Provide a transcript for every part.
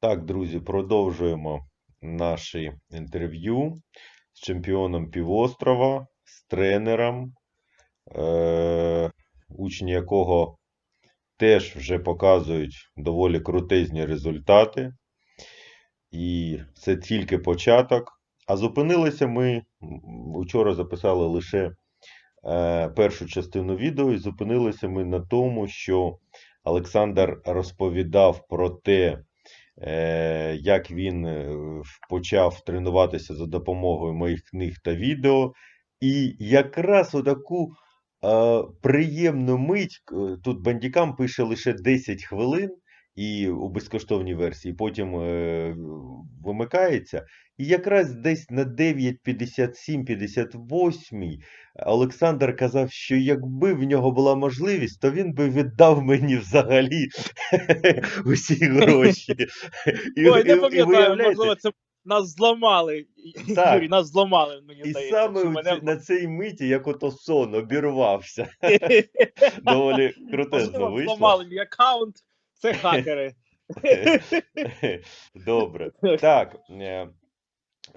Так, друзі, продовжуємо наші інтерв'ю з чемпіоном півострова, з тренером, е- учні якого теж вже показують доволі крутезні результати. І це тільки початок. А зупинилися ми м, учора записали лише е, першу частину відео, і зупинилися ми на тому, що Олександр розповідав про те, як він е, почав тренуватися за допомогою моїх книг та відео. І якраз отаку е, приємну мить, е, тут Бандікам пише лише 10 хвилин і у безкоштовній версії, потім е, вимикається. І якраз десь на 9.57-58 Олександр казав, що якби в нього була можливість, то він би віддав мені взагалі усі гроші. Ой, не пам'ятаю, можливо, це нас зламали. Так. Юрій, нас зламали, мені і здається. саме що мене... на цій миті, як ото сон, обірвався. Доволі крутезно Можливо, вийшло. зламали мій аккаунт, це хакери. Добре. Так. е,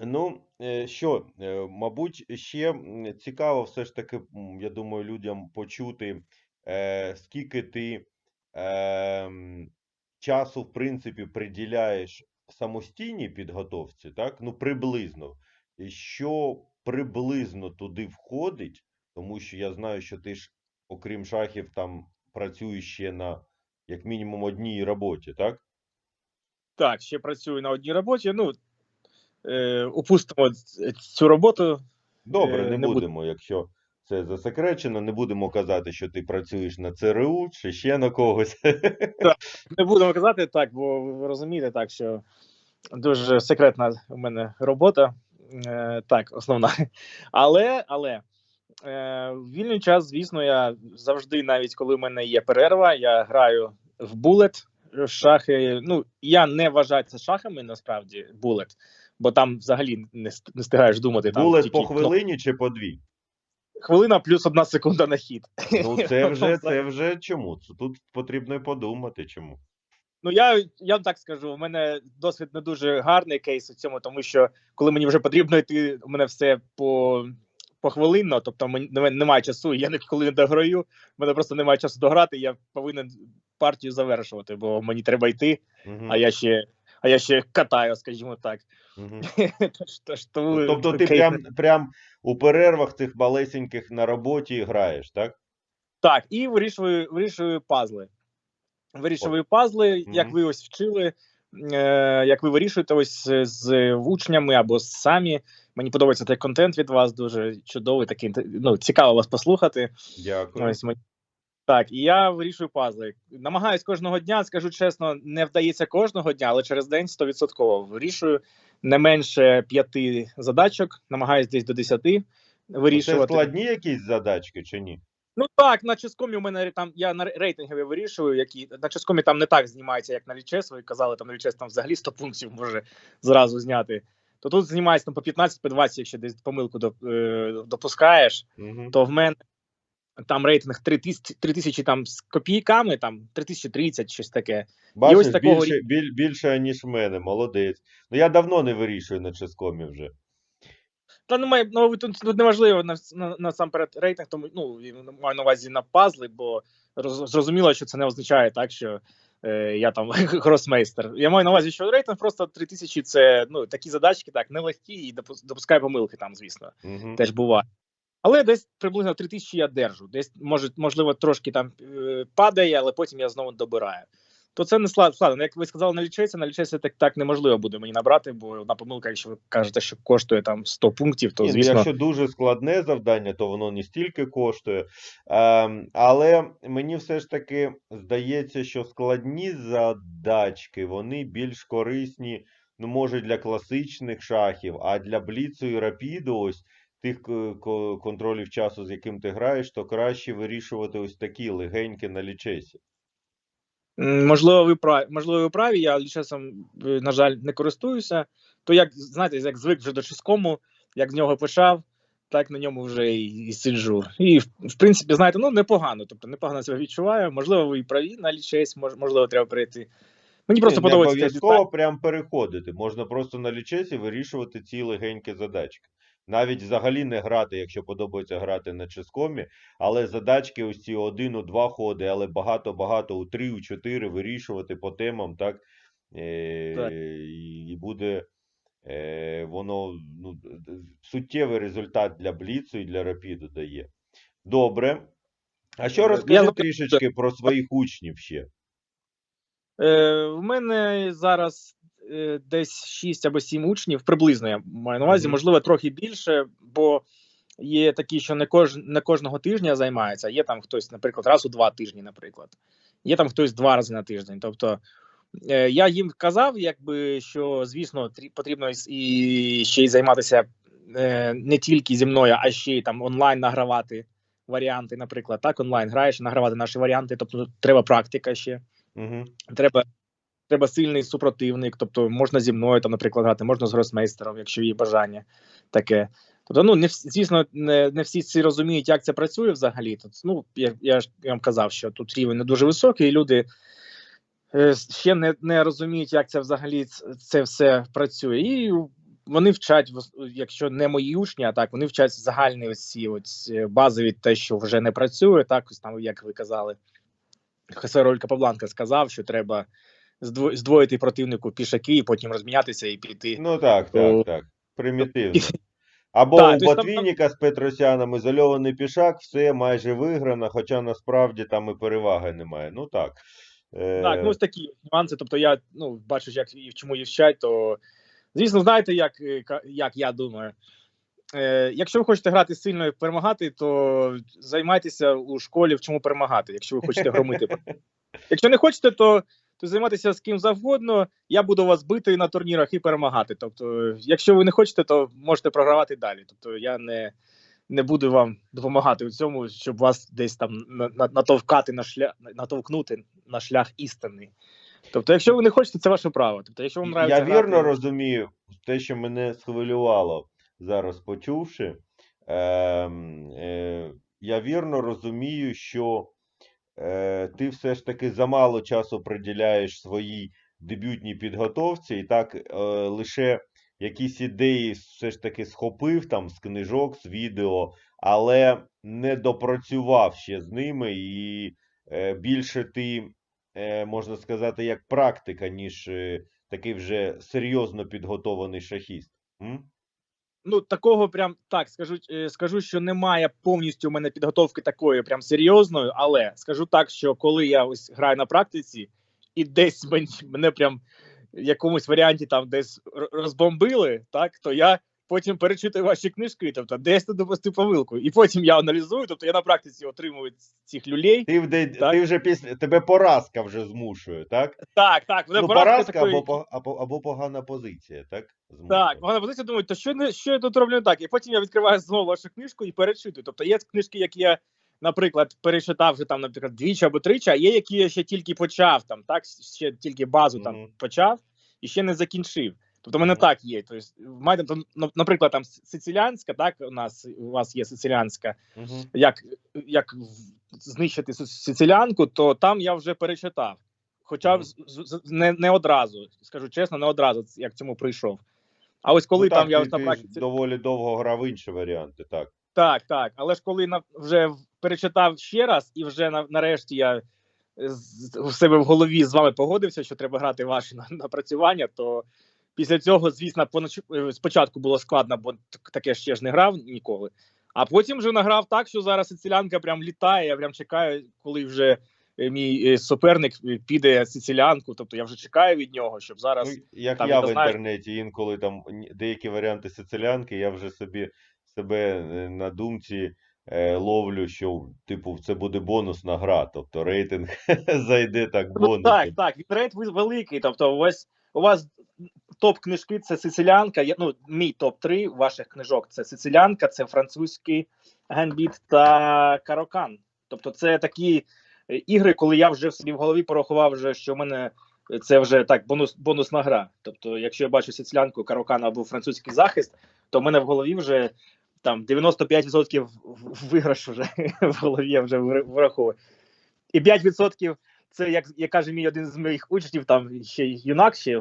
Ну, е, що, е, мабуть, ще цікаво все ж таки, я думаю, людям почути, скільки ти часу, в принципі, приділяєш самостійній підготовці, так? Ну, приблизно. Що приблизно туди входить, тому що я знаю, що ти ж, окрім шахів, там працюєш ще на як мінімум одній роботі, так? Так, ще працюю на одній роботі. Ну, е, упустимо цю роботу. Добре, Е, не не будемо, якщо це засекречено, не будемо казати, що ти працюєш на ЦРУ чи ще на когось. Не будемо казати так, бо ви розумієте, так, що дуже секретна у мене робота. Е, так, основна. Але, але е, в вільний час, звісно, я завжди, навіть коли в мене є перерва, я граю в булет. Шахи. Ну, я не вважаю це шахами насправді булет, бо там взагалі не, не встигаєш думати. Булет по хвилині чи по дві? хвилина плюс одна секунда на хід. Ну, це вже, це вже чому? Тут потрібно подумати, чому. Ну я, я вам так скажу, у мене досвід не дуже гарний кейс у цьому, тому що коли мені вже потрібно йти, у мене все по похвилинно, тобто мені немає, часу, я ніколи не дограю, у мене просто немає часу дограти, я повинен партію завершувати, бо мені треба йти, Мгм, а я ще, а я ще катаю, скажімо так. тож, Тобто ти прям, прям у перервах цих малесеньких на роботі граєш, так? Так, і вирішую, вирішую пазли. Вирішую пазли, як ви ось вчили, е, як ви вирішуєте ось з- з учнями або самі. Мені подобається цей контент від вас, дуже чудовий, такий ну, цікаво вас послухати. Дякую. Ось мені. Так, і я вирішую пазли. Намагаюсь кожного дня, скажу чесно, не вдається кожного дня, але через день 100% вирішую не менше п'яти задачок, намагаюсь десь до 10 Це складні якісь задачки чи ні? Ну так, на ческомі у мене там я на рейтингові вирішую, які на ческомі там не так знімається, як на лічес. Ви казали, там на лічес там взагалі 100 пунктів може зразу зняти. То тут знімається там по 15, по 20, якщо десь помилку е, допускаєш, Мгм. то в мене там рейтинг 3000, 3000 там з копійками, там 3030, щось таке. Бачиш, ось такого більше, біль, більше, ніж в мене, молодець. Ну я давно не вирішую на ческомі вже. Та немає, ну тут, тут неважливо на, на, насамперед рейтинг, тому ну маю на увазі на пазли, бо роз, зрозуміло, що це не означає так, що е, я там гросмейстер. Я маю на увазі, що рейтинг просто 3000 це ну такі задачки, так, нелегкі і допу- допускає помилки там, звісно, Мгм. теж буває. Але десь приблизно 3000 я держу. Десь може, можливо, трошки там е, падає, але потім я знову добираю. То це не складно. складно. Як ви сказали, на лічесі, так, так неможливо буде мені набрати, бо одна помилка, якщо ви кажете, що коштує там 100 пунктів, то ну, звісно. Якщо дуже складне завдання, то воно не стільки коштує. Ем, але мені все ж таки здається, що складні задачки вони більш корисні, ну, може, для класичних шахів, а для бліцу і рапіду, ось тих контролів часу, з яким ти граєш, то краще вирішувати ось такі легенькі на лічесі. Можливо, ви праві, можливо, ви праві. Я часом, на жаль, не користуюся. То як знаєте, як звик вже до ческому, як з нього почав, так на ньому вже і, і сиджу. І в, в принципі, знаєте, ну непогано. Тобто непогано себе відчуваю. Можливо, ви і праві на лічесь, мож, можливо, треба перейти Мені просто не подобається цей обов'язково прям переходити. Можна просто на лічесі вирішувати ці легенькі задачки. Навіть взагалі не грати, якщо подобається грати на ческомі, але задачки ось ці один у два ходи, але багато-багато у три, у чотири вирішувати по темам, так? Е, Так. і, буде е, воно ну, суттєвий результат для Бліцу і для Рапіду дає. Добре. А що розкажи запитаю- трішечки про своїх учнів ще? Е, в мене зараз е, десь 6 або 7 учнів, приблизно я маю на увазі, Мгм. можливо, трохи більше, бо є такі, що не, кож, не кожного тижня займаються, а є там хтось, наприклад, раз у два тижні, наприклад. Є там хтось два рази на тиждень. Тобто е, я їм казав, якби, що, звісно, трі- потрібно і ще й займатися е, не тільки зі мною, а ще й там онлайн награвати варіанти, наприклад, так, онлайн граєш, награвати наші варіанти, тобто треба практика ще Угу. треба, треба сильний супротивник, тобто можна зі мною, там, наприклад, грати, можна з гросмейстером, якщо є бажання таке. Тобто, ну не звісно, не, не всі всі розуміють, як це працює взагалі. Тут, ну, я, я ж вам казав, що тут рівень не дуже високий, і люди е, ще не, не розуміють, як це взагалі це все працює. І вони вчать, якщо не мої учні, а так вони вчать загальні оці ось е, базові, те, що вже не працює, так ось там, як ви казали. Хосе Ролька Павланка сказав, що треба здвоїти противнику пішаки і потім розмінятися і піти. Ну так, так, так. Примітивно. Або Так, у то есть там- з Петросяном ізольований пішак, все майже виграно, хоча насправді там і переваги немає. Ну так. Е, Так, ну ось такі нюанси. Тобто, я ну бачу, як і в чому їх вчать, то звісно, знаєте, як, е, як я думаю. Е, якщо ви хочете грати сильно і перемагати, то займайтеся у школі в чому перемагати, якщо ви хочете громити. Якщо не хочете, то, то займайтеся з ким завгодно. Я буду вас бити на турнірах і перемагати. Тобто, якщо ви не хочете, то можете програвати далі. Тобто я не, не буду вам допомагати у цьому, щоб вас десь там на- на- натовкати на шлях, натовкнути на шлях істини. Тобто, якщо ви не хочете, це ваше право. Тобто, якщо вам Я вірно грати, розумію те, що мене схвилювало зараз почувши. Ем, е, я вірно розумію, що е, ти все ж таки замало часу приділяєш своїй дебютній підготовці, і так е, лише якісь ідеї все ж таки схопив там з книжок, з відео, але не допрацював ще з ними, і е, більше ти, е, можна сказати, як практика, ніж е, такий вже серйозно підготований шахіст. М? Ну такого прям так скажу, е, скажу, що немає повністю у мене підготовки такої прям серйозної, але скажу так, що коли я ось граю на практиці, і десь мені мене прям в якомусь варіанті там десь розбомбили, так то я потім перечитую ваші книжки, тобто десь ти допустив помилку, і потім я аналізую, тобто я на практиці отримую цих люлей. Ти, вде- Так. ти вже після тебе поразка вже змушує, так? Так, так, мене ну, поразка поразка такої- або, або, або погана позиція, так? Змушує. Так, погана позиція думають, то що, не, що я тут роблю не так? І потім я відкриваю знову вашу книжку і перечитую. Тобто є книжки, які я, наприклад, перечитав вже там, наприклад, двічі або тричі, а є, які я ще тільки почав, там, так, ще тільки базу там почав і ще не закінчив. Тобто, мене так є. Тобто, мене там, ну, наприклад, там сициліанська, так, у нас у вас є сициліанська, Мгм. як, як знищити сициліанку, то там я вже перечитав. Хоча з- не, не одразу, скажу чесно, не одразу як цьому прийшов. А ось коли ну, там так, я ти, на практиці. доволі довго грав інші варіанти, так. Так, так. Але ж коли на вже перечитав ще раз, і вже на, нарешті я у себе в голові з вами погодився, що треба грати ваші на- напрацювання, то після цього, звісно, понач... е, спочатку було складно, бо таке ще ж не грав ніколи. А потім вже награв так, що зараз сицилянка прям літає. Я прям чекаю, коли вже е, мій е, суперник піде сицилянку. Тобто я вже чекаю від нього, щоб зараз. Ну, як там, я в знаю- інтернеті, інколи там деякі варіанти сицилянки, я вже собі себе на думці ловлю, що типу це буде бонусна гра, тобто рейтинг зайде так Ну, так, так, відрейт великий. Тобто, вас у вас топ книжки це Сицилянка. Я, ну, мій топ 3 ваших книжок це Сицилянка, це французький гамбіт та Карокан. Тобто, це такі е, ігри, коли я вже в собі в голові порахував, вже, що в мене це вже так бонус, бонусна гра. Тобто, якщо я бачу Сицилянку, Карокан або французький захист, то в мене в голові вже там 95% виграш вже в голові я вже вираховую. І 5% це як, як каже мій один з моїх учнів, там ще юнак ще